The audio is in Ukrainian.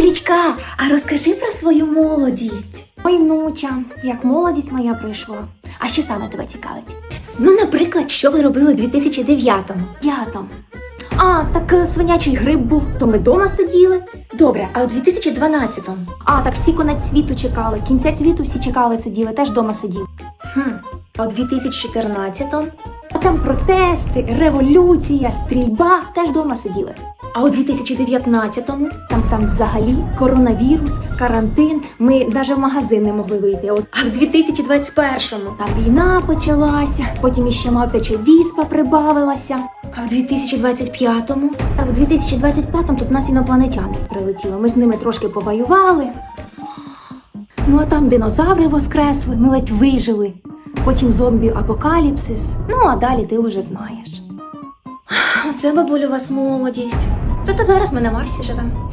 Бабулічка, а розкажи про свою молодість. Ой, внуча, як молодість моя пройшла. А що саме тебе цікавить? Ну, наприклад, що ви робили у 2009-му? П'ятом. А, так е, свинячий гриб був, то ми дома сиділи. Добре, а у 2012-му? А, так всі конець світу чекали. Кінця світу всі чекали сиділи, теж дома сиділи. Хм. А у 2014-му? Там протести, революція, стрільба, теж дома сиділи. А у 2019-му? Там там взагалі коронавірус, карантин. Ми навіть в магазин не могли вийти. От А в 2021-му? та війна почалася, потім іще мавпяча віспа прибавилася. А в 2025-му? Та в 2025-му тут нас інопланетяни прилетіли. Ми з ними трошки повоювали. Ну а там динозаври воскресли, ми ледь вижили. Потім зомбі-апокаліпсис. Ну а далі ти вже знаєш. Це бабулю, вас молодість. Зато зараз ми на Марсі живемо.